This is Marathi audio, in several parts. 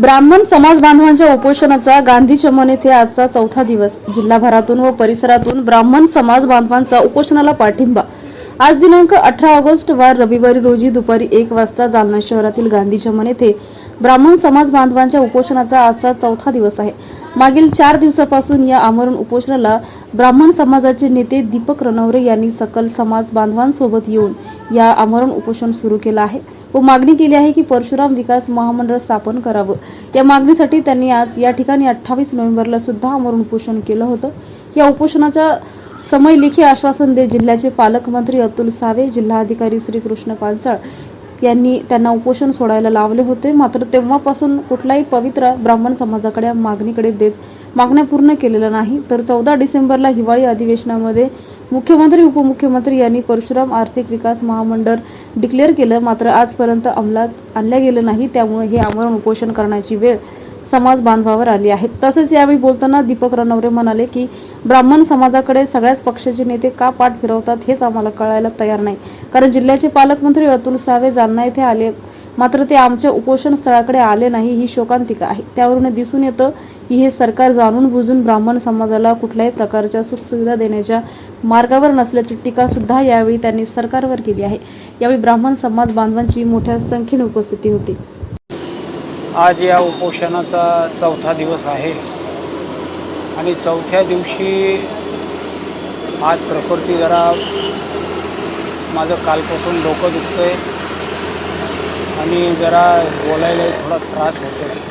ब्राह्मण समाज बांधवांच्या उपोषणाचा गांधी चमन येथे आजचा चौथा दिवस. जिल्हाभरातून व परिसरातून ब्राह्मण समाज बांधवांचा उपोषणाला पाठिंबा. आज दिनांक अठरा ऑगस्ट वार रविवारी रोजी दुपारी एक वाजता जालना शहरातील गांधी चमन येथे ब्राह्मण समाज बांधवांच्या उपोषणाचा आजचा चौथा दिवस आहे. मागील चार दिवसापासून या आमरण उपोषणाला ब्राह्मण समाजाचे नेते दीपक रणवरे यांनी सकल समाज बांधवांसोबत येऊन या आमरण उपोषण सुरू केलं आहे व मागणी केली आहे की परशुराम विकास महामंडळ स्थापन करावं. या मागणीसाठी त्यांनी आज या ठिकाणी अठ्ठावीस नोव्हेंबरला सुद्धा आमरण उपोषण केलं होतं. या उपोषणाच्या समयलेखी आश्वासन देत जिल्ह्याचे पालकमंत्री अतुल सावे जिल्हाधिकारी श्रीकृष्ण पानसळ यांनी त्यांना उपोषण सोडायला लावले होते. मात्र तेव्हापासून कुठलाही पवित्र ब्राह्मण समाजाकडे मागणीकडे देत मागण्या पूर्ण केलेल्या नाही. तर चौदा डिसेंबरला हिवाळी अधिवेशनामध्ये मुख्यमंत्री उपमुख्यमंत्री यांनी परशुराम आर्थिक विकास महामंडळ डिक्लेअर केलं. मात्र आजपर्यंत अंमलात आणलं गेलं नाही. त्यामुळे हे आमरण उपोषण करण्याची वेळ समाज बांधवावर आली आहे तसेच यावेळी बोलताना दीपक रनवरे म्हणाले की ब्राह्मण समाजाकडे सगळ्याच पक्षाचे नेते का पाठ फिरवतात हेच आम्हाला कळायला तयार नाही. कारण जिल्ह्याचे पालकमंत्री अतुल सावे जालना येथे आले मात्र ते आमच्या उपोषण स्थळाकडे आले नाही ही शोकांतिका आहे. त्यावरून दिसून येतं की हे सरकार जाणून बुजून ब्राह्मण समाजाला कुठल्याही प्रकारच्या सुखसुविधा देण्याच्या मार्गावर नसल्याची टीका सुद्धा यावेळी त्यांनी सरकारवर केली आहे. यावेळी ब्राह्मण समाज बांधवांची मोठ्या संख्येने उपस्थिती होती. आज या उपोषणाचा चौथा दिवस आहे. आणि चौथ्या दिवशी आज प्रकृती जरा माझं कालपासून डोकं दुखतं आहे आणि जरा बोलायला थोडा त्रास होतो आहे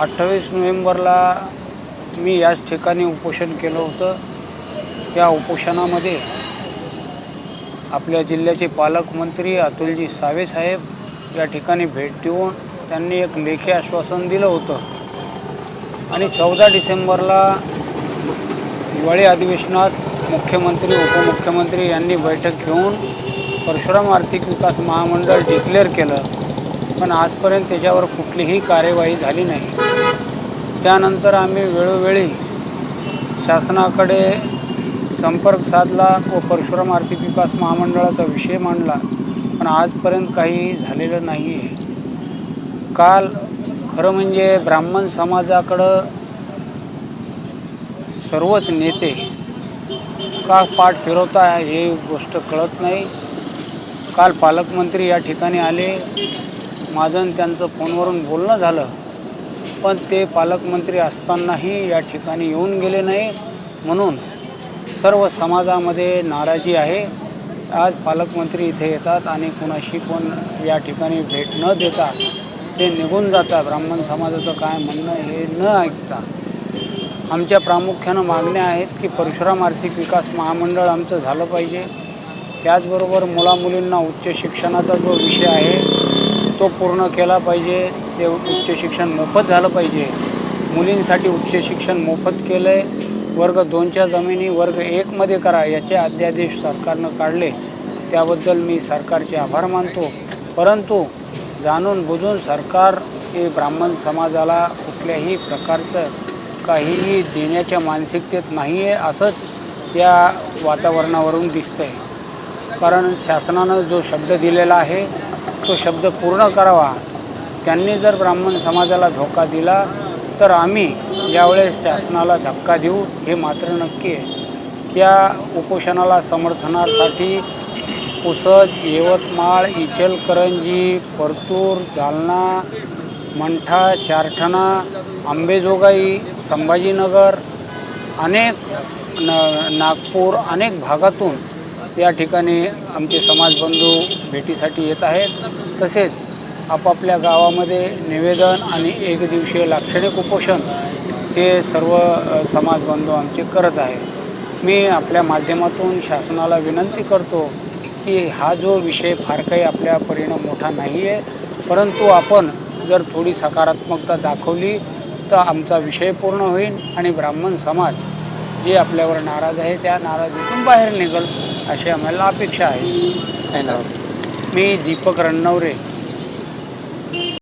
अठ्ठावीस नोव्हेंबरला मी याच ठिकाणी उपोषण केलं होतं. या उपोषणामध्ये आपल्या जिल्ह्याचे पालकमंत्री अतुलजी सावे साहेब या ठिकाणी भेट देऊन त्यांनी एक लेखी आश्वासन दिलं होतं. आणि चौदा डिसेंबरला हिवाळी अधिवेशनात मुख्यमंत्री उपमुख्यमंत्री यांनी बैठक घेऊन परशुराम आर्थिक विकास महामंडळ डिक्लेअर केलं. पण आजपर्यंत त्याच्यावर कुठलीही कार्यवाही झाली नाही. त्यानंतर आम्ही वेळोवेळी शासनाकडे संपर्क साधला व परशुराम आर्थिक विकास महामंडळाचा विषय मांडला. पण आजपर्यंत काही झालेलं नाही आहे काल खरं म्हणजे ब्राह्मण समाजाकडं सर्वच नेते का पाठ फिरवता हे गोष्ट कळत नाही. काल पालकमंत्री या ठिकाणी आले. माझं त्यांचं फोनवरून बोलणं झालं. पण ते पालकमंत्री असतानाही या ठिकाणी येऊन गेले नाही. म्हणून सर्व समाजामध्ये नाराजी आहे. आज पालकमंत्री इथे येतात आणि कुणाशी पण या ठिकाणी भेट न देता ते निघून जातात. ब्राह्मण समाजाचं काय म्हणणं हे न ऐकता. आमच्या प्रामुख्यानं मागण्या आहेत की परशुराम आर्थिक विकास महामंडळ आमचं झालं पाहिजे. त्याचबरोबर मुलामुलींना उच्च शिक्षणाचा जो विषय आहे तो पूर्ण केला पाहिजे. ते उच्च शिक्षण मोफत झालं पाहिजे. मुलींसाठी उच्च शिक्षण मोफत केलं आहे वर्ग दोनच्या जमिनी वर्ग एकमध्ये करा याचे अध्यादेश सरकारनं काढले. त्याबद्दल मी सरकारचे आभार मानतो. परंतु जाणून बुजून सरकार हे ब्राह्मण समाजाला कुठल्याही प्रकारचं काहीही देण्याच्या मानसिकतेत नाही आहे असंच या वातावरणावरून दिसतं आहे कारण शासनानं जो शब्द दिलेला आहे तो शब्द पूर्ण करावा. त्यांनी जर ब्राह्मण समाजाला धोका दिला तर आम्ही यावेळेस शासनाला धक्का देऊ हे मात्र नक्की आहे. या उपोषणाला समर्थनासाठी पुसद यवतमाळ इचलकरंजी परतूर जालना मंठा चारठणा आंबेजोगाई संभाजीनगर अनेक न नागपूर अनेक भागातून या ठिकाणी आमचे समाजबंधू भेटीसाठी येत आहेत. तसेच आपापल्या गावामध्ये निवेदन आणि एक दिवसीय लाक्षणिक उपोषण हे सर्व अ, समाजबंधू आमचे करत आहे. मी आपल्या माध्यमातून शासनाला विनंती करतो की हा जो विषय फार काही आपल्या परीनं मोठा नाही आहे परंतु आपण जर थोडी सकारात्मकता दाखवली तर आमचा विषय पूर्ण होईल आणि ब्राह्मण समाज जे आपल्यावर नाराज आहे त्या नाराजीतून बाहेर निघल अशी आम्हाला अपेक्षा आहे. मी दीपक रणनवरे